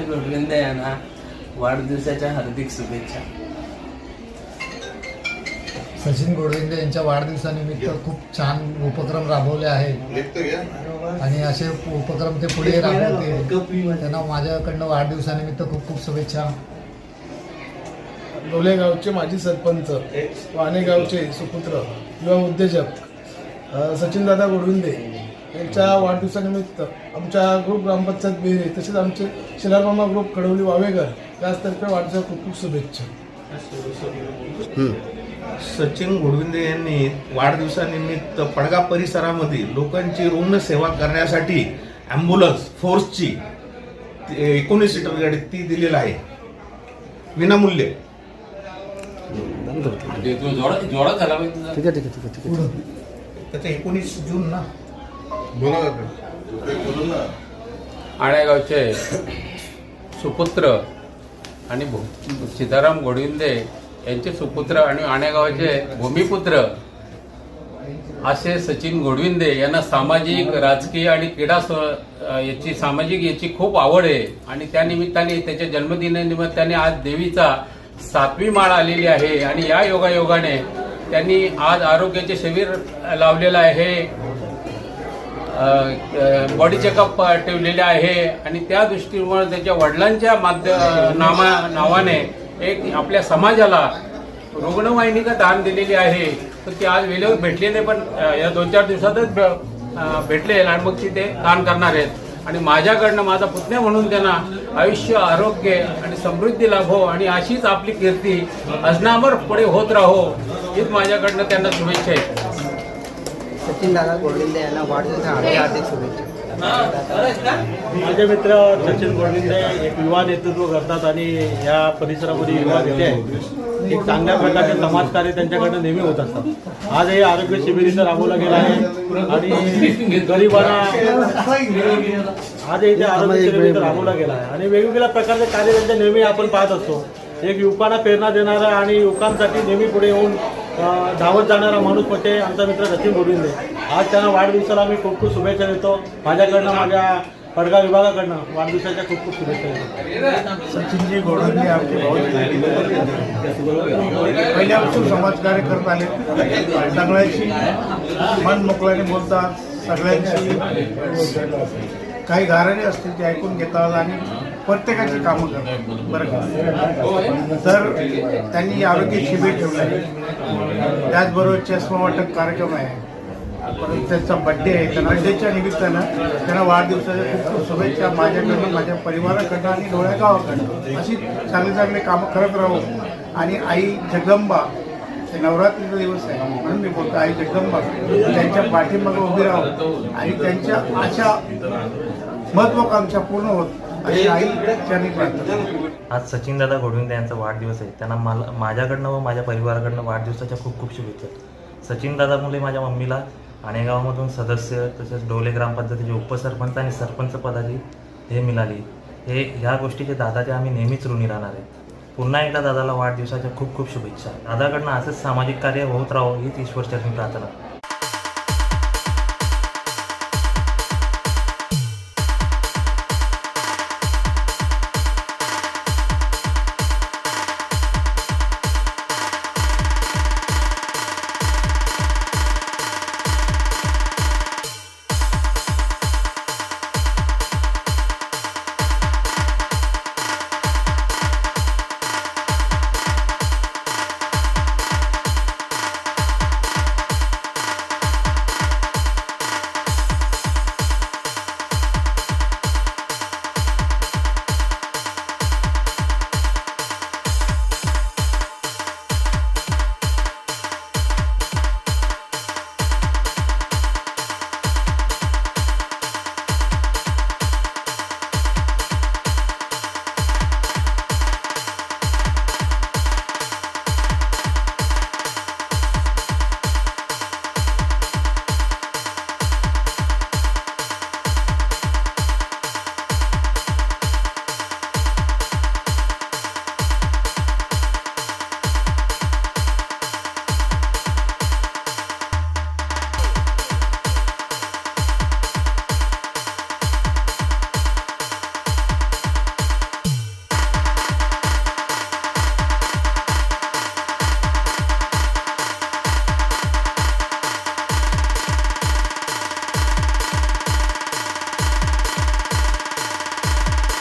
गोडविंदे यांना वाढदिवसाच्या हार्दिक शुभेच्छा. सचिन गोडविंदे यांच्या वाढदिवसानिमित्त खूप छान उपक्रम राबवले आहेत. आणि असे उपक्रम ते पुढे राबवतील. त्यांना माझ्याकडनं वाढदिवसानिमित्त खूप खूप शुभेच्छा. डोलेगावचे माजी सरपंच वाणेगावचे सुपुत्र युवा उद्योजक सचिनदादा गोडविंदे. यांच्या वाढदिवसानिमित्त आमच्या ग्रुप ग्रामपंचायत बेरे तसेच आमचे शिलारमामा ग्रुप कडवली वावेकर त्याचतर्फे वाढदिवसा खूप खूप शुभेच्छा. सचिन घोडविंदे यांनी वाढदिवसानिमित्त पडगा परिसरामध्ये लोकांची रुग्ण सेवा करण्यासाठी ॲम्ब्युलन्स फोर्सची एकोणीस सीटर गाडी ती दिलेली आहे. विनामूल्य. जोडा झाला पाहिजे. तुझा. त्याचं एकोणीस जून ना? आळेगावचे सुपुत्र आणि सीताराम गोडविंदे यांचे सुपुत्र आणि आणेगावचे भूमिपुत्र असे सचिन गोडविंदे यांना सामाजिक राजकीय आणि क्रीडा याची सामाजिक याची खूप आवड आहे. आणि त्या निमित्ताने त्याच्या जन्मदिनानिमित्ताने आज देवीचा सातवी माळ आलेली आहे. आणि या योगायोगाने त्यांनी आज आरोग्याचे शिबिर लावलेलं आहे. बॉडी चेकअप ठेवलेले आहे. आणि त्या दृष्टीमुळे त्याच्या वडिलांच्या माध्य नामा नावाने एक आपल्या समाजाला रुग्णवाहिनीचं दान दिलेली आहे. तर ती आज वेळेवर भेटली नाही पण या दोन चार दिवसातच भे- भेटले. आणि मग ती ते दान करणार आहेत. आणि माझ्याकडनं माझा पुतण्या म्हणून त्यांना आयुष्य आरोग्य आणि समृद्धी लाभो आणि अशीच आपली कीर्ती अजनामर पुढे होत राहो हीच माझ्याकडनं त्यांना शुभेच्छा आहेत. सचिन दादा गोडविंदे यांना वाढदिवसा हार्दिक हार्दिक शुभेच्छा. माझे मित्र सचिन गोडविंदे एक युवा नेतृत्व करतात आणि या परिसरामध्ये युवा नेते आहेत. एक चांगल्या प्रकारचे समाजकार्य त्यांच्याकडनं नेहमी होत असतात. आज हे आरोग्य शिबिर इथं राबवलं गेलं आहे. आणि गरिबांना आज इथे आरोग्य शिबिर इथं राबवलं गेलं आहे. आणि वेगवेगळ्या प्रकारचे कार्य त्यांच्या नेहमी आपण पाहत असतो. एक युवकांना प्रेरणा देणारा आणि युवकांसाठी नेहमी पुढे येऊन धावत जाणारा माणूस म्हणजे आमचा मित्र सचिन गोविंदे. आज त्यांना वाढदिवसाला आम्ही खूप खूप शुभेच्छा देतो. माझ्याकडनं माझ्या पडगा विभागाकडनं वाढदिवसाच्या खूप खूप शुभेच्छा देतो. सचिनजी गोडविंदे आमचे पहिल्यापासून समाजकार्य करत आले. सगळ्यांशी मन मोकळ्याने बोलतात सगळ्यांशी. काही गाराणे असतील ते ऐकून घेतात आणि प्रत्येकाची कामं करतात. बरं का? तर त्यांनी आरोग्य शिबिर ठेवलं आहे. त्याचबरोबर चष्मा वाटप कार्यक्रम आहे. परत त्यांचा बड्डे आहे. त्या बड्डेच्या निमित्तानं त्यांना वाढदिवसाच्या खूप खूप शुभेच्छा माझ्याकडनं माझ्या परिवाराकडनं आणि डोळ्या गावाकडनं अशी चांगले चांगले कामं करत राहू. आणि आई जगदंबा आहे नवरात्रीचा दिवस आहे. म्हणून मी बोलतो आई जगदंबा त्यांच्या पाठीमागे उभी राहू. आणि त्यांच्या अशा महत्वाकांक्षा पूर्ण होत अशी आई त्यांनी प्रार्थना आज सचिनदादा यांचा वाढदिवस आहे. त्यांना मला माझ्याकडनं व माझ्या परिवाराकडनं वाढदिवसाच्या खूप खूप शुभेच्छा. सचिनदादामुळे माझ्या मम्मीला आणेगावामधून सदस्य तसेच डोले ग्रामपंचायतीचे उपसरपंच आणि सरपंच पदाची हे मिळाली. हे ह्या गोष्टीचे दादाचे आम्ही नेहमीच ऋणी राहणार आहे पुन्हा एकदा दादाला वाढदिवसाच्या खूप खूप शुभेच्छा. दादाकडनं असंच सामाजिक कार्य होत राहो हीच ईश्वरचरणी प्रार्थना.